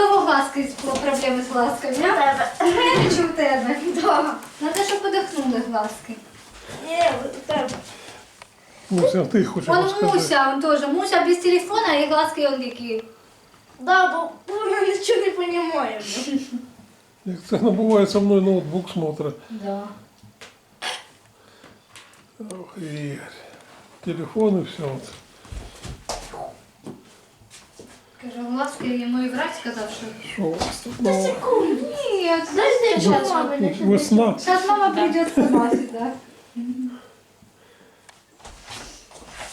кого глазки проблеми з глазками? У тебе. У мене чи у тебе? Да. Надо, щоб подихнули глазки. Ні, у тебе. Муся, ти хочеш Он розкажи. Муся, он тоже. Муся без телефона і глазки он які. Да, бо вона нічого не розуміє. Як це буває со мною ноутбук смотрить. Да. Ох, Ігор. Телефон і все. От. Каже, глазки йому і врач сказав, що... Що у вас тут нового? Ні, Подожди, зараз що мама не Весна. Сейчас мама придет сама сюда.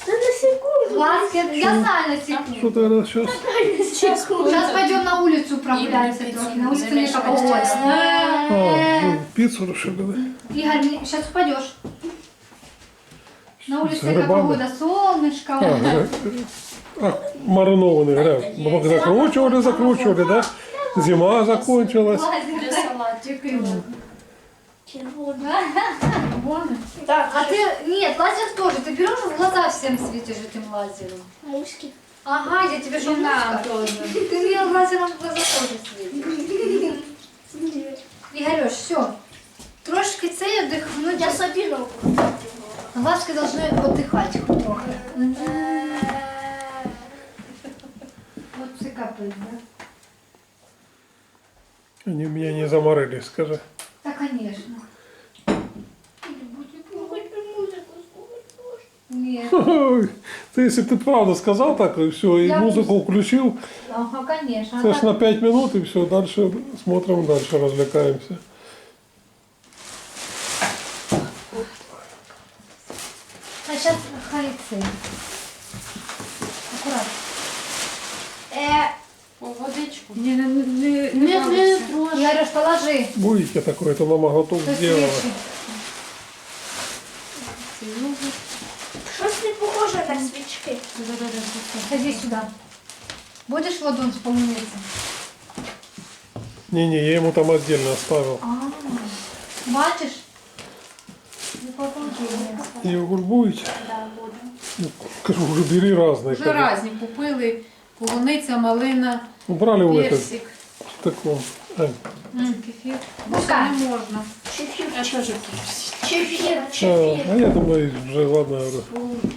Та на секунду. Глазки, я знаю на Що секунду. ти зараз зараз? На секунду. Сейчас пойдем на улицу прогуляемся Игорь, трохи. пиццу На улице не замешивать погода. вкусно. А, ви піцу решили? Игорь, сейчас упадешь. На улице С какая грибами? погода, солнышко. А, гриб. Бо Закручували, закручували, да? Зима закончилась. Так, А ты, нет, лазер тоже. Ты берешь в глаза всем светишь этим лазером. муськи. Ага, я тебе Да, мушка? тоже. Ты мне лазером в глаза тоже светишь. Игорёш, все. Трошки цей отдохнуть. Я собі. Глазки должны отдыхать трохи. Капает, да? Они меня не заморили, скажи. Да, конечно. Нет. Ты если ты правду сказал так, и все, и Я музыку включил, Ага, конечно. А это ж так- на 5 минут, и все, дальше смотрим, дальше развлекаемся. А сейчас хайцы. Аккуратно. О, водичку. Не, не, не, не, Не, не балуйся. трошки. Игорёш, положи. Будете такое, это мама готов сделала. свечи. щось не похоже на свічки. Ходи сюда. Будешь ладонь полумиться? Не-не, я ему там отдельно оставил. А, бачиш? Не пополуднее. Йогурт будете? Да, буду. Ну, Кажу, уже бери разные. Вже кажу. разні купили. Полуниця, малина, Ну, брали в этот, персик. в таком. Ань, М, Кефір. Пускай. Не можна. Чефір, Я тоже чефір, а, чефір. а я думаю, вже ладно, говорю.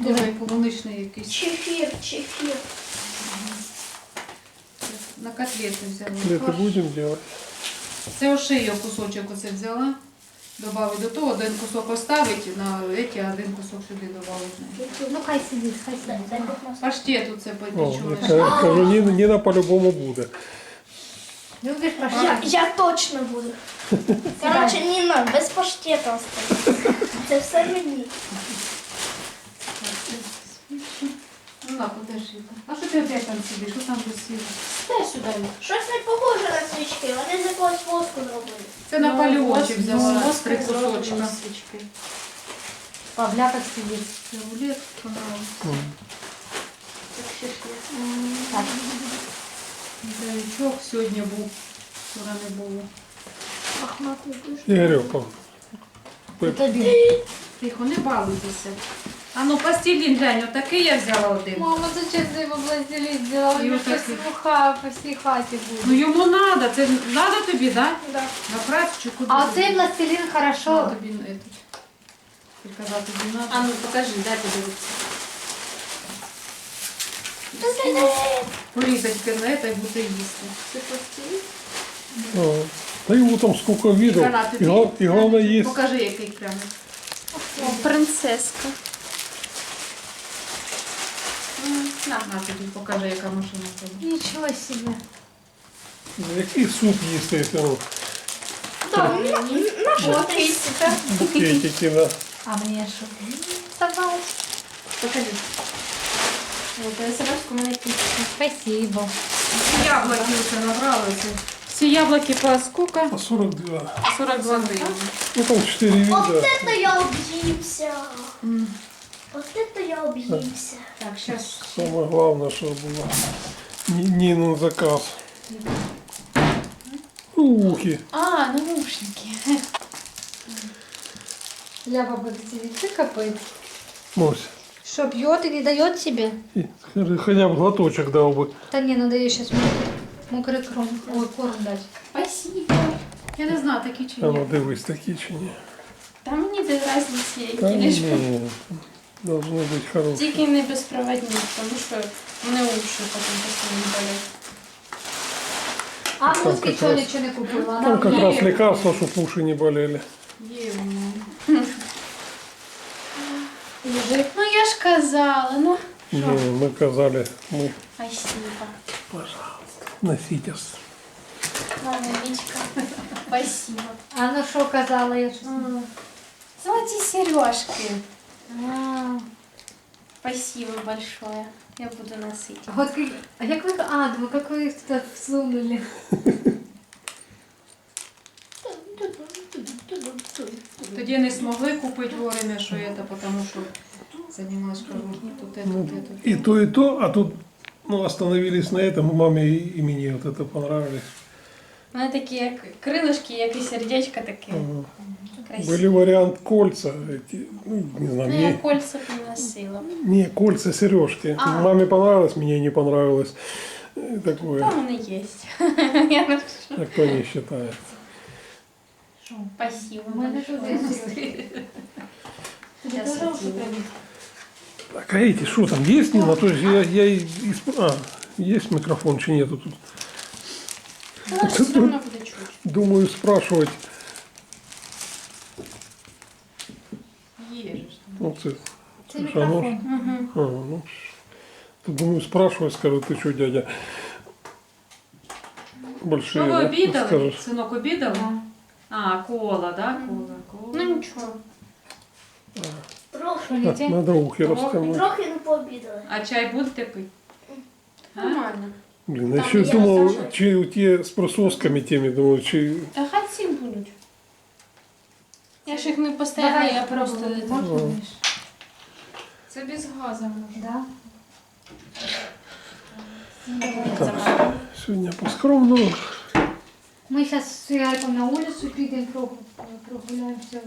Дуже полуничний якийсь. Чефір, чефір. На котлети взяла. Котлеты будем делать? Це ошию кусочок оце взяла. Добавить до того, один кусок оставить на эти, а один кусок сюди добавить. Ну хай сидить, хай сидить. Паштет оце О, подічує. кажу, Ніна, Ніна по-любому буде. Любиш Я, я точно буду. Короче, Ніна, без паштета осталось. Це все мені. Ну на, подержи. А що ти опять там сидиш? Що там висіло? Дай сюда. Щось не похоже на свічки, вони з якогось воску зробили. Це на Ну, взяла воск три зроблено кусочка. свічки. Павляков сидить. Це рулет. Так, ще ж є. Так. Дайчок сьогодні був. Вчора не було. Мохнатий дуже. Ігорьок, Тобі. Тихо, не балуйтеся. А ну пластилін глянь, отакий я взяла один. Мама, зачем ти його пластилін? І Він отак щось і- муха по всій хаті Ну буде. йому треба, це треба тобі, так? Да. На працю чи куди? А оцей пластилін Що хорошо. тобі этот, приказати тобі А ну покажи, дай подивитися. Порізати на це і бути їсти. Це пластилін? а, та йому там сколько видел. Гранат И, тобі? гла- и главное есть. Покажи, який прямо. Принцеска. На, на тобі покажи, яка машина в тебе. Нічого собі. Який суп їсти, якщо ну, Да, на, на що ти їсти? букетики, да. А мені що? Собач. Покажи. Вот, я собачку мене кістка. Спасибо. Всі яблуки вже набрали. Це. Всі яблуки по скільки? По 42. 42 гривні. Ну там 4 вида. Вот это я об'їмся. Вот это я об'їмся. Так, зараз. Самое главное, что было. Ни- Нинин заказ. Ухи. А, наушники. Ляпа будет тебе капает. Мусь. Что, пьет и не дает тебе? и Хотя бы глоточек дал бы. Да не, надо ее сейчас Мокрий кром. Ой, корм дать. Спасибо. Я не знаю, такі чи А ну ні. дивись, такі чи ні. Та мені без разниці, Та які лиш ні, должно бути хороше. Тільки не безпроводник, тому що мене уші потім постійно болять. А Там Муськи как чого раз- нічого не купила? Там Вона как мені- раз лекарство, чтобы уши не болели. Є воно. Лежить. Ну я ж казала, ну. Не, мы казали, мы, Спасибо. пожалуйста, носитесь. Ладно, Вічка. Спасибо. А ну що казала, я щось... М. Золоті сережки. А, Спасибо большое. Я буду носить. а от як- а як ви... А, ви як ви їх туди всунули? Тоді не змогли купити вовремя, що це, тому що займалась кажу, тут це, Ну, тут це. и то, и то, а тут ну, остановились на этом. Маме и и мне вот это понравились. Вони такі, як крилишки, як і сердечко таке. Ага. Красиве. Были вариант кольца, эти, ну, не знаю, Ну, я мне, кольца б не носила. не кольца, сережки. А. Маме понравилось, мне не понравилось. Э, Такое, Там вони є. Я ношу. а кто не считает. Спасибо У мене большое. тут є сережки. Тобі Я теж сиділа. уші прибіг? Так, а эти, что там, есть? Не, то есть я, я и- и- а, есть микрофон, чи нету тут? Вона ж все одно буде чути. Думаю спрашивать, Ну, це, Це це мікрофон. Угу. А, ну, думаю, спрашивать, скажу, ты что, дядя? Большие, Що ви да? обідали? Скажешь, Синок обідав? А, кола, да? Кола, кола. Ну нічого. Що, так, надо ухи Трохи. растянуть. Трохи не пообідали. А чай будете пити? Нормально. Блин, я я думал, чи у те с присосками теми, думаю, чи... Та хай всі будуть. Я ж їх не постійно, Давай, я просто... пробуй. это- Можна, О. Міш? Це без газу можна. Да? Так, сегодня по-скромному. Ми зараз з Яриком на вулицю підемо, прогу- прогуляємося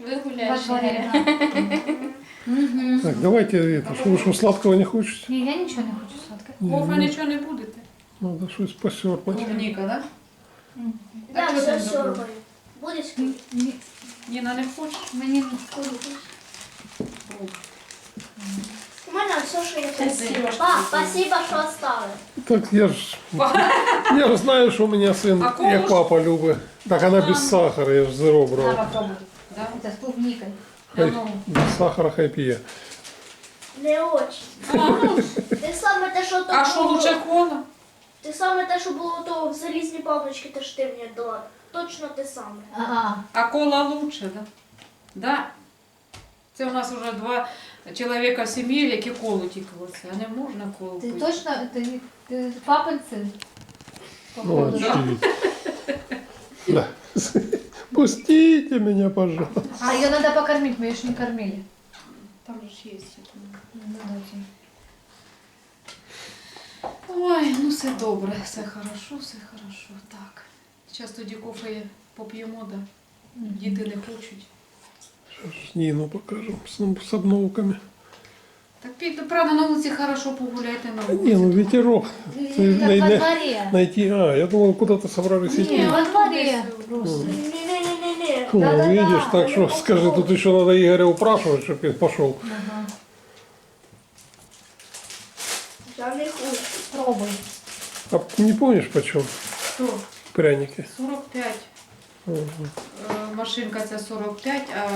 Ви во гуляєш. дворі. Ігоря. да. Мгм. Так, давайте это, что вы что, сладкого не хочете? Ні, я нічого не хочу сладке. Кофе Не, нічого не будете? Надо что-то посерпать. Клубніка, да? Да, А що все там добре? сьорбаю. Будеш? Ні, ні, Ніна не хоче? Мені У мене все, що я. Па, спасибо, що оставили. Так я ж, я ж знаю, что у меня сын, А як ж- папа любит. Так она без сахара, я ж зеро брал. треба пробувати. Да? Це з клубникою. Хай, ну. без сахара хай п'є. Не очень. А, ну, Ти саме те, що то а що було. лучше кола? Ти саме те, що було то в залізній паличці, те, що ти мені дала. Точно те саме. Ага. А кола лучше, да? Да? Це у нас вже два чоловіка в сім'ї, які колу оце. А не можна колу Ти пити. точно, ти, ти папин син? Ну, Походу, да? Да. Пустите меня, пожалуйста. А ее надо покормить, мы ее еще не кормили. Там же ж є. це. Ну, давайте. Ой, ну все добре, все хорошо, все хорошо. Так. Зараз тоді кофе поп'ємо, да? Діти не хочуть. Сейчас Нину покажем с, с обновками. Так піду, правда, на вулиці хорошо погуляйте на вулиці. Не, ну ветерок. Ты Так най- во най- дворе. найти. А, я думал, куда-то собрались Не, идти. во дворе Десь, просто. Ні-ні-ні-ні. Ну, Да-да-да. видишь, так что скажи, тут еще надо Игоря упрашивать, чтобы он пошел. Ага. Я не хочу. Пробуй. А не помнишь почем Що? Пряники? 45. Ага. Е, Машинка ця 45, а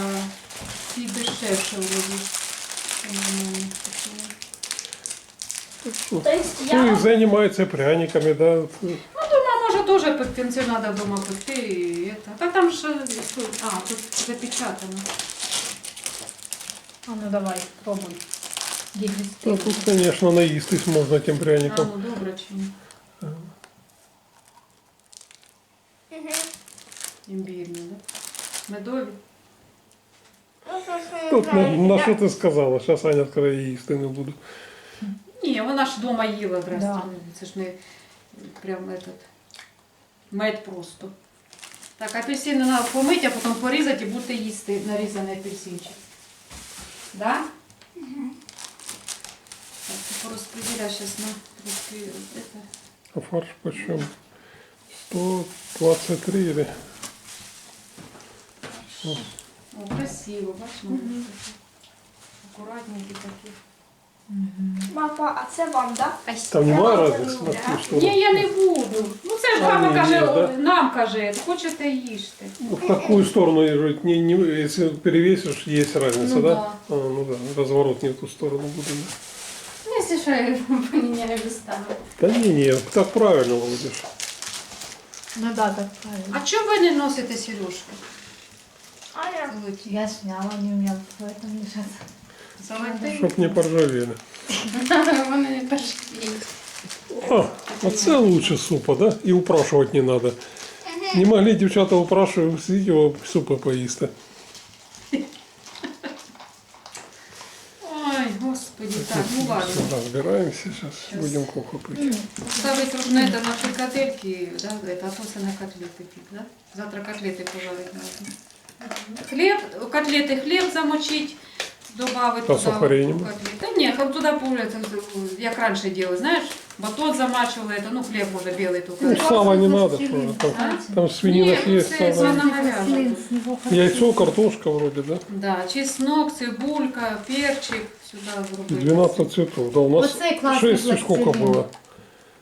ці дешевше вроді. Так Ну и я... занимается пряниками, да. Ну, може теж пекти, треба вдома пекти. І это. Та там ж, а, тут запечатано. А ну давай, пробуй. Дегустируй. тут, конечно, наистись можно этим А, пряником. ну добре чи ні. Мгм. Імбірні, да? Медові. Тут на, на что ты сказала? Сейчас Аня скоро їсти не буду. Ні, вона ж вдома їла, здрасте. Да. Це ж не прям этот мед просто. Так, апельсини треба помити, а потім порізати і будете їсти нарізаний апельсинчик. Да? Так, ти порозподіляй зараз на трошки это, А фарш почем? 123 или? О, красиво, бачимо. Акуратненькі такі. Мапа, а це вам, так? Там немає Я разницы люблю, на да. какую сторону? Ні, я не буду. Ну це ж А, мама ні, каже, ні, да? нам каже, хочете їжте. Ну, В какую сторону езжать? Не, не, если перевесишь, есть разница, Ну да? да. А, ну да, разворот не в ту сторону будет. да. Ну, якщо що, я поміняю местами. Да не, не, так правильно, Володиш. Ну да, так правильно. А чого ви не носите сережки? Аня, Золоті. Я сняла, они у меня в этом лежат. Золоті. Чтоб не поржавели. Вони не перші. А, оце лучше супа, да? І упрашувати не надо. Не могли дівчата упрашувати, сидіть його супа поїсти. Разбираемся, сейчас будем кофе пить. Ставить нужно это на фрикадельки, да, это, а то це на котлети пить, да? Завтра котлети пожарить надо. Хлеб, котлеты хлеб замочить, добавить А сухарей не в котлет. Да нет, как туда пулят, як раньше делать, знаешь, батон замачивала, это, ну хлеб можно белый только. Ну, сала не надо, что там, там свинина Ні, ну, есть, це сало. свиноговяжа. Яйцо, картошка вроде, да? Да, чеснок, цибулька, перчик сюда зробити. 12 цветов. Да, у нас Оцей класний 6 и сколько пластилин. было.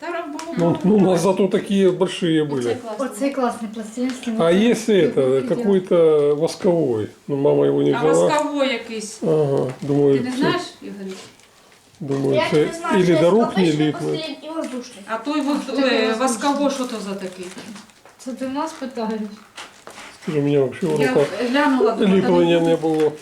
Та було Ну, ну, у нас зато такие большие были. Оцей классный пластилин. с ним А если это, какой-то восковой? Ну, мама его не А взяла. восковой якийсь. Ага, Ти думаю, не це- знаєш, Ігор? думаю, я це не знаю, или що до є рук не обичний липнуть. пластилін і воздушний. А той вот, Таке е, воздушне. восковой, що то за такий? Це ти нас питаєш? Скажи, у меня вообще в Я руках глянула, думаю, та ліплення ну, не було.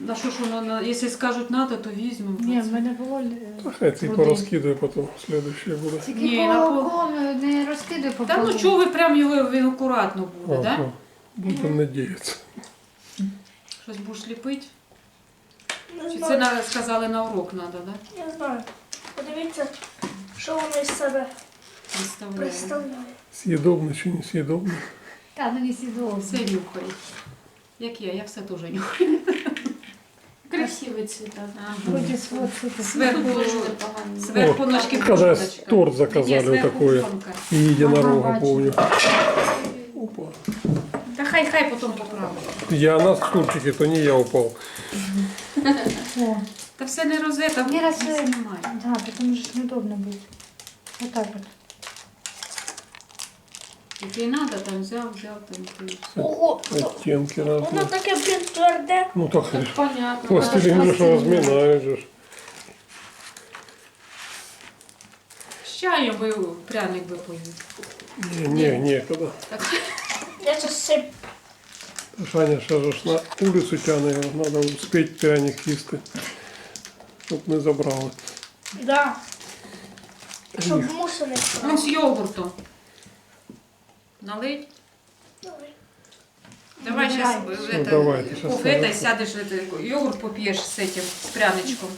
Да що ж воно, на- якщо скажуть надо, то візьмемо. Ні, в мене було Та Хай ці Води. порозкидаю, потім следующее буде. тільки Ні, по на пол- кому не розкидай по Та ну полу. чого ви прям його він акуратно буде, да? Ага. Будемо надіятися. Щось будеш ліпити? Не Чи це знаю, на, сказали на урок надо, да? не знаю. Подивіться, що воно із себе Представляю. представляє. Съедобно чи не съедобно? Та, ну не сідово. Все нюхає. Як я, я все теж нюхаю. Красивий цвіта. Ага. Вроді свод. Зверху, Дуже непоганий. ножки когда торт заказали вот такое. И единорога, помню. Опа. Та хай хай потім поправлю. Я на стульчике, то не я упал. О, Та все не розета, Не роз- знімай. да, потом же ж неудобно будет. Вот так вот. Який надо, там взяв, взяв, там. Ого, Оттенки воно разные. таке, блін, тверде. Ну так, Понятно. пластилин же ж разминают же. ж. З чаєм би пряник би поїв. Не, не, некогда. Так, Я це сип. Саня сейчас же ж на улицу тяне, його, надо успеть пряник їсти. Щоб не забрали. Да. Щоб муси не ну, впали. з йогуртом. Налить. Давай. Давай сейчас Всё, давайте, щас кофе это, давайте. сядешь, это, йогурт попьешь с этим, с пряничком.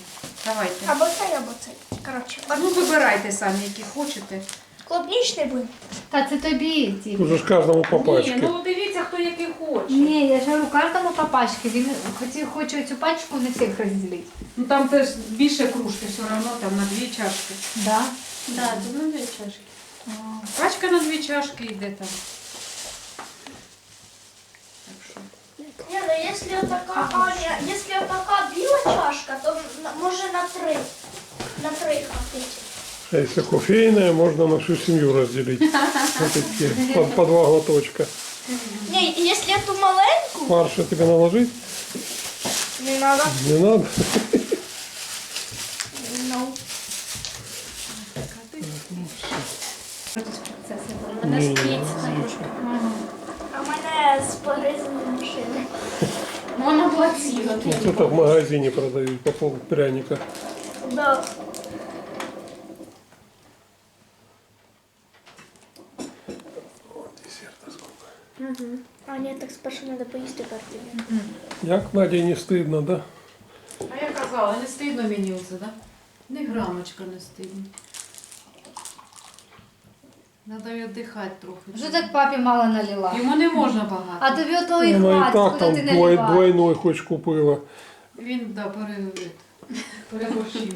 Давайте. Або цей, або цей. Коротше, Ну, вибирайте самі, які хочете. клубнічний будь. Та це тобі, ті. Тут же ж кожному по Ні, пачці. ну дивіться, хто який хоче. Ні, я ж говорю, кожному по пачці. Він хотів, хоче цю пачку на всіх розділити. Ну там теж більше кружки все одно, там на дві чашки. Да? Да, це ну дві чашки. Пачка на дві чашки йде там. Ні, ну якщо така, Аня, якщо така біла чашка, то на- може на три. На три хватить. А если кофейная, можно на всю семью разделить. Вот такие, по, по два глоточка. Ні, якщо ту маленьку, Марша тебе наложить? не треба. Не надо. Ну. А в мене з погризаної машини. Вона була ціла. Это в магазине продают по пол пряника. Да. А, ні, так спершу треба поїсти картину. Як Наді не стыдно, да? А я казала, не стидно мені оце, да? Ні грамочка не стидно. Надо віддихати трохи. Вже так папі мало налила. Йому не можна багато. А тобі ото і Вона і хватить, так куди там ти двой, наливаєш? двойной хоч купила. Він да, пере... переборщив.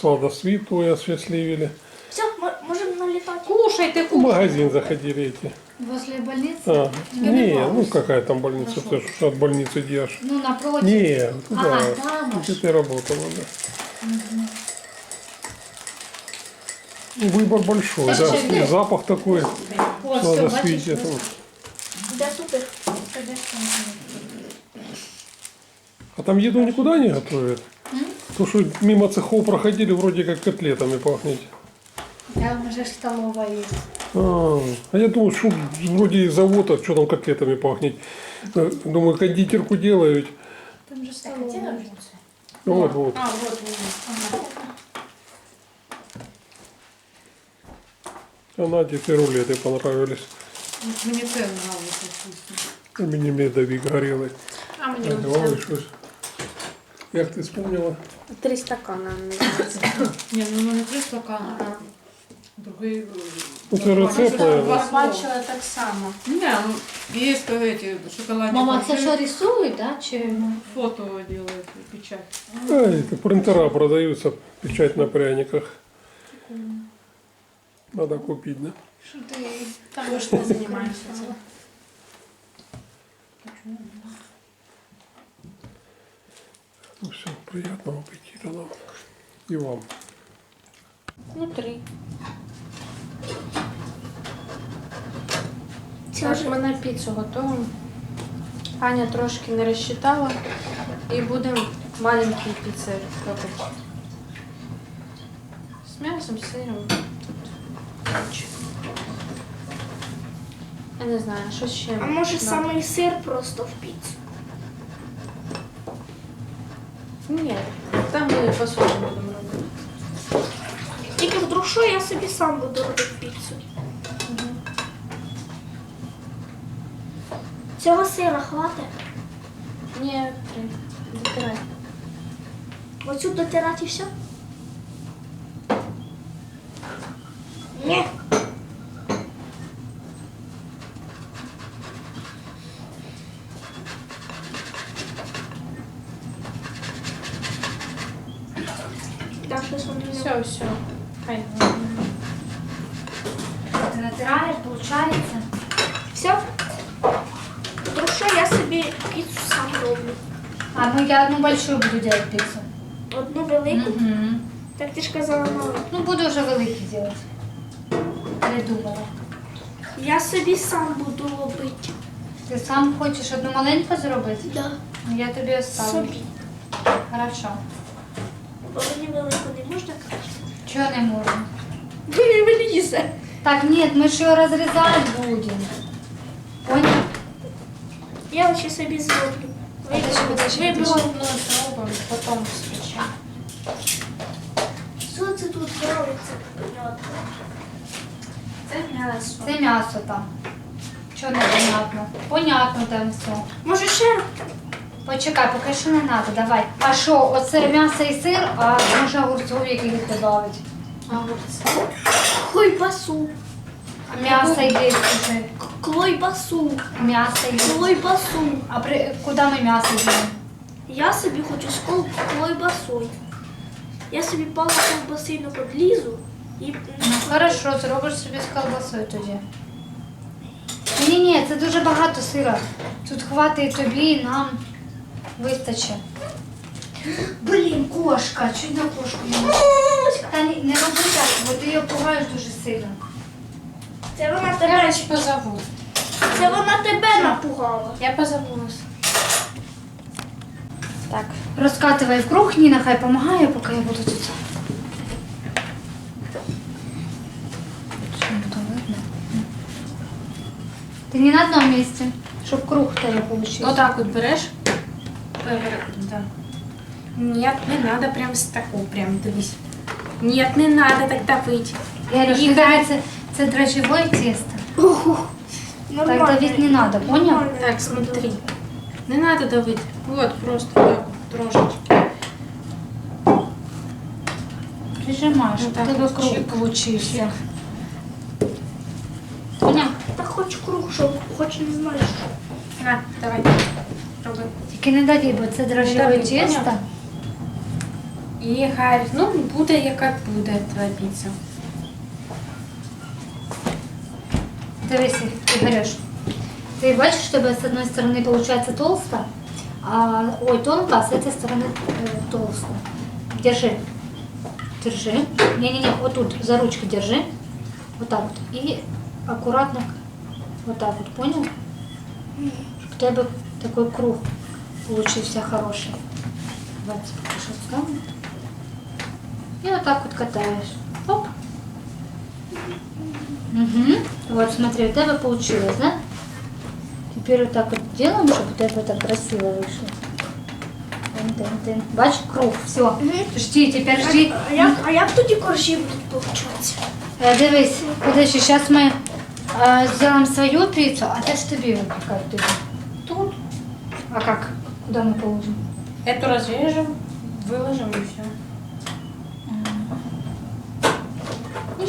Сладосвіт твой осчастливили. Все, ми, налітати. Кушайте, В кушайте. магазин заходили эти. Возле больницы? А, Я не, не ну какая там больница, ты ж от больницы идешь. Ну, напротив. Не, туда, Ага, там где аж. ты работала, да. Ну, Выбор большой, Да да, что, и запах такой, О, все, надо этого. Де супер? А там еду никуда не готовят? То, что мимо цехов проходили, вроде как котлетами пахнет. Там вже ж столова є. А, а я думаю, что вроде и завод, а что там котлетами пахнет. Э, Думаю, кондитерку делают. Там же столова. Вот, вот. А, вот, вот. А Наде эти рулеты понравились. Мені це нравиться вкусно. А мені медовик горелый. А мені Так, давай щось. Як ти спомнила? три стакана називається. Ні, ну в мене три стакани. Другий... Ну, це рецепт, Два наверное. Я слова. бачила так само. Не, ну, есть эти шоколадные Мама, це конфеты. що рисують, да? Чи... Фото делают, печать. А, это принтера продаются, печать на пряниках. Надо купить, да? Що ти? Там ми ж не займаємося цим. Ну все, приятного аппетита нам. И вам. Ну, три. Це Так, ми на піцу готуємо. Аня трошки не розчитала. І будемо маленький піци робити. З м'ясом, з сиром. Я не знаю, що ще. А може Да. самий сир просто в піцу? Ні, там ми по-своєму будемо робити. Тільки вдруг що я собі сам буду робити піцу. Цього сира хватить. Ні, три. Дотирай. Оцю дотирати і все? Ні. Так, щось воно не Все, все. Хай. Ти натираєш, виходить? Все? Вдруг що я собі піцу сам роблю. А ну большую буду делать пиццу. Одну велику. Угу. Так ти ж казала мало. Ну, буду вже великі делать. Придумала. Я собі сам буду робити. Ти сам хочеш одну маленьку зробити? Да. Ну, Я тобі оставлю. Собі. Хорошо. Бо мені велику не можна краще. Чого не можна? Не влізе. Так, нет, мы же ее разрезать будем. Понял? Я ще собі зроблю. Ну, зробимо, потім. Що це тут робиться? Це м'ясо. Це м'ясо там. Чого не понятно? Понятно там все. Може ще? Почекай, поки що не треба, давай. А що, оце м'ясо і сир, а може огурцов яких додати? А огурці? Клойбасу. А м'ясо йде вже. Клойбасу. М'ясо. Клойбасу. А при... куди ми м'ясо йдемо? Я собі хочу з кол- клойбасою. Я собі палку колбасину подлізу і... Ну хорошо, зробиш собі з колбасою тоді. Ні, ні, це дуже багато сира. Тут хватить і тобі, і нам вистачить. Блін, кошка, чуть на кошку не можу. Та не, не роби так, бо ти її пугаєш дуже сильно. Це вона тебе, позову. Це вона тебе напугала. Я позабулась. Так. Розкатывай в круг, Ніна хай допомагає, поки я буду тут. Що не то видно? Ти не на одному місці, щоб круг в тебе вийшов. Отак от береш. Пере- Да. Нет, не надо прям с такого, прям дивись. Нет, не надо так давить. Я Їх кажу, це, це дрожжевое тесто. Нормально. Так давить не надо, понял? Так, смотри. Не надо давить. Вот, просто так, трошечки. Ну, у так, чик, круг получився. Понял? Та хоч круг, щоб хоч не знаєш що. На, давай. Роби. Тільки не дави, бо це дрожжевое дави, тесто. поняв? І хай, ну, буде яка буде твоя піца. Дивись, Игореш. Ты бачишь, что у тебя с одной стороны получается толсто, а, ой, тонко, а с этой стороны э, толсто. Держи. Держи. Не-не-не, вот тут, за ручку держи. Вот так вот. И аккуратно вот так вот, понял? Чтобы у такой круг получился хороший. Давайте покажу. И вот так вот катаешь. Оп. Угу. Вот, смотри, у тебя получилось, да? Теперь вот так вот делаем, чтобы у тебя так красиво вышло. Тин-тин-тин. Бачиш, круг, все. Жди, тепер жди. А як, а як тоді коржі будуть получатися? Е, Дивись, подожди, зараз ми е, зробимо свою піцу, а де ж тобі випікати тобі? Тут. А як? Куди ми положимо? Эту разрежем, выложим и все.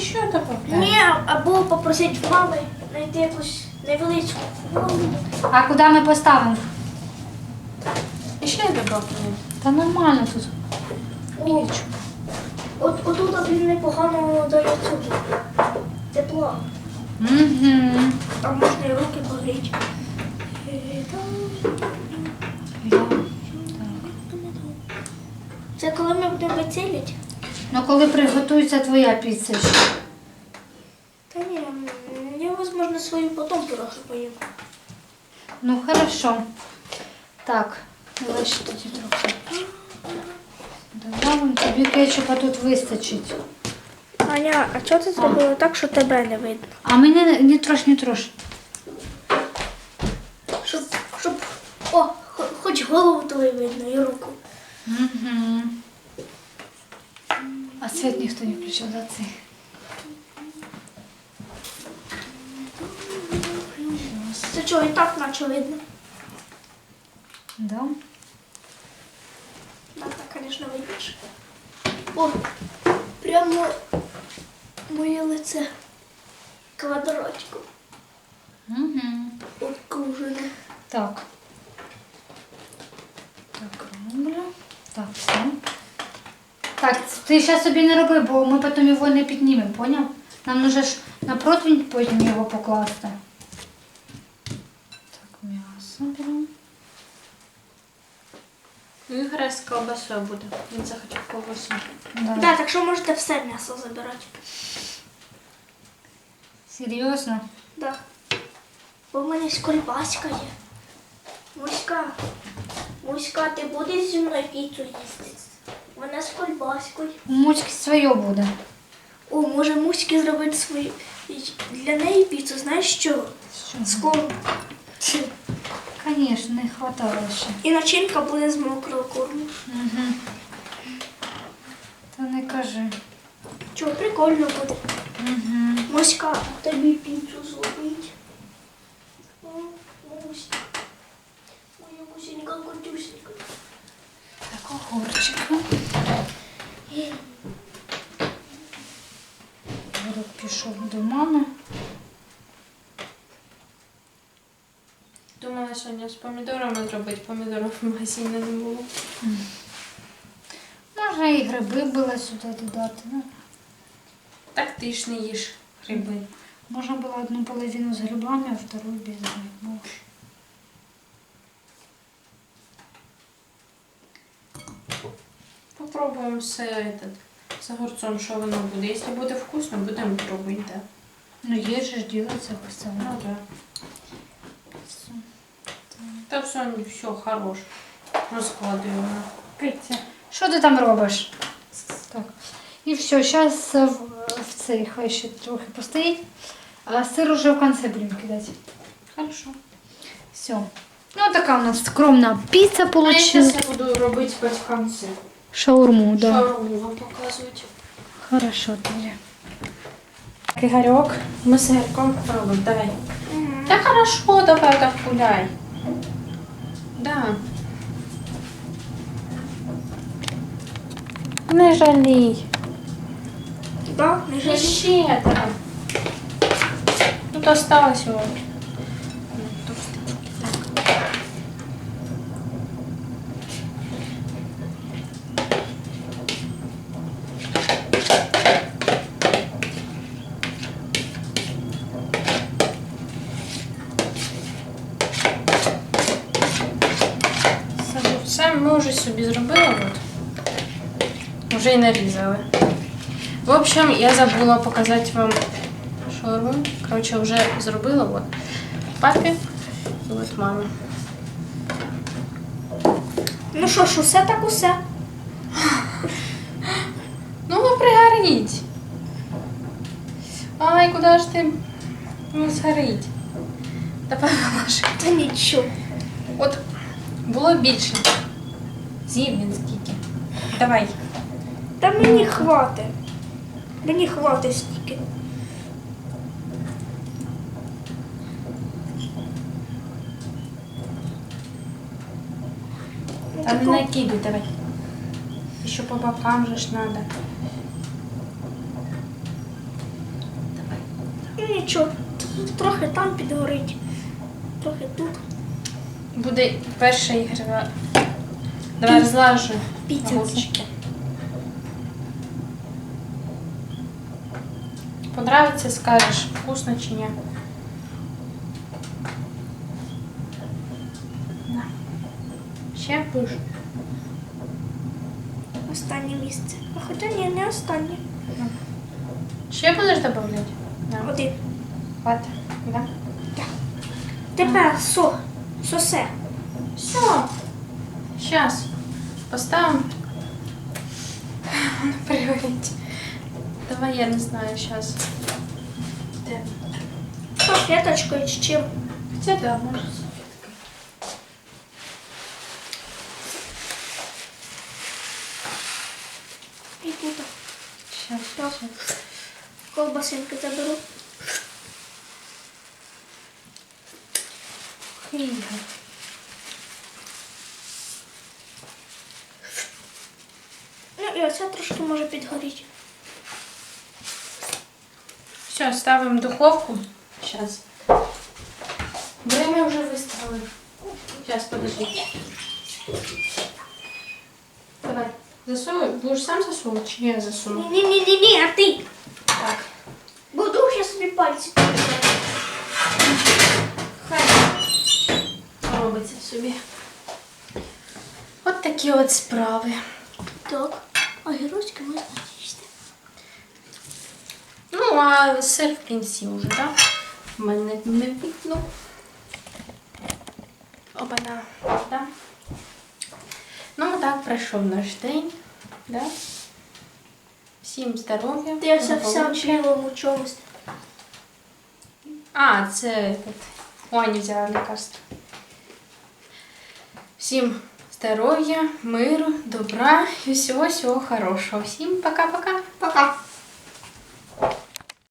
Еще добавляем. Ні, або попросити в мами знайти якусь невеличку. А куди ми поставимо? Еще добавляем. Та нормально тут. О, от, отут він непогано дає цього тепла. Угу. А можна і руки погріти. Це коли ми будемо вицілити? Ну коли приготується твоя піца ще. Та ні, я, возможно, свою потом трохи поїм. Ну хорошо. Так, давай ще тоді трохи. Добавимо, тобі кетчупа тут вистачить. Аня, а чого ти зробила так, що тебе не видно? А мені не, не трош, не трош. Щоб, щоб, о, хо- хоч голову твою видно і руку. Угу. А світ ніхто не включив за цей. Це чого, і так наче видно? Да? Так, так, звісно, видніше. О, прямо моє лице квадратиком Угу. обкружене. Так. Так, роблю. Так, все. Так, ти зараз собі не роби, бо ми потім його не піднімемо, поняв? Нам нужно ж на противень потім його покласти. Так, м'ясо беремо. У Ігоря з колбасою буде. Він захотів колбасу. Да. Так, так що можете все м'ясо забирати. Серйозно? Да. Бо в мене скольбаська є. Муська, Муська, ти будеш зі мною піцу їсти? Вона з колбаською. У Муськи своє буде. О, може Муськи зробити свою для неї піцу, знаєш що? З корму. Звісно, не хватало ще. І начинка буде з мокрого корму. Угу. Та не кажи. Чого прикольно буде. Угу. Муська, тобі піцу зробить. О, Мусь. Моя мусінька котюсенька. Так, огурчика. Город пішов до мами. Думала сьогодні з помідорами зробити, помідорів в магазині не було. Можна і гриби було сюди додати. Ну, Так ти ж не їш гриби. можна було одну половину з грибами, а вторую без грибов. Попробуємо з, этот, з огурцом, що воно буде. Якщо буде вкусно, будемо пробувати. Да. Ну, есть же делается все Ну да. Та все, все, хорош. Розкладуємо. Китя. Що ти там робиш? Так. І все, зараз в, в цей хай ще трохи постоїть. А сир уже в конце будемо кидати. Хорошо. Все. Ну, така у нас скромна піца А я зараз буду робити батькам це. Шаурму, да. Шаурму вам показувати. Хорошо, тоді. Ігорьок, ми з Ігорьком робимо, давай. Та хорошо, давай так гуляй. Да. Не жалій. Да, не жалій. Ще там. Тут осталось його. ми вже собі зробили. От. Вже й нарізали. В общем, я забула показати вам шаурму. Коротше, вже зробила. От. Папі і от мамі. Ну що ж, усе так усе. Ну, ну. Ай, куди ж ти? Ну, згорить. Давай вилажи. Та нічого. От було більше. З'їв він скільки. Давай. Та мені хватить. Мені хватить стільки. Там не накидывай, давай. Еще по бокам же ж надо. Давай. Ну нічого, трохи там підгорить, трохи тут. Буде перша ігрова. Давай розлажу Піця. Понравится, скажешь, вкусно чи ні. На. Ще будеш? Останнє місце. А хоча ні, не останнє. Ще будеш додавати? Да. Один. Хватит. Да? Тепер со. Сосе. Все. Сейчас. Поставим. Пригорить. Давай, я не знаю, сейчас. Салфеточкою чи чим. Хотя да, может. І тут. Сейчас, сейчас. Колбасинки заберу. Ну і оце трошки може підгоріти. Все, ставим в духовку. Сейчас. Время уже выставили. Сейчас, подожди. Давай. Засовывай. Будешь сам засовывать, чи я засуну? Ні-ні-ні, а ти. Так. Буду я собі пальці підгорати. Хай робиться собі. От такі от справи. Так. Огірочки можна їсти. Ну, а сир в кінці вже, так? Да? В мене не видно. Опана. Да? Ну, так пройшов наш день. Да? Всім здоров'я. Ти вся вся в благополуччя. білому чомусь. А, це этот, у Ані взяла лекарство. Всім здоров'я, миру, добра і всього-всього хорошого. Всім пока-пока. Пока.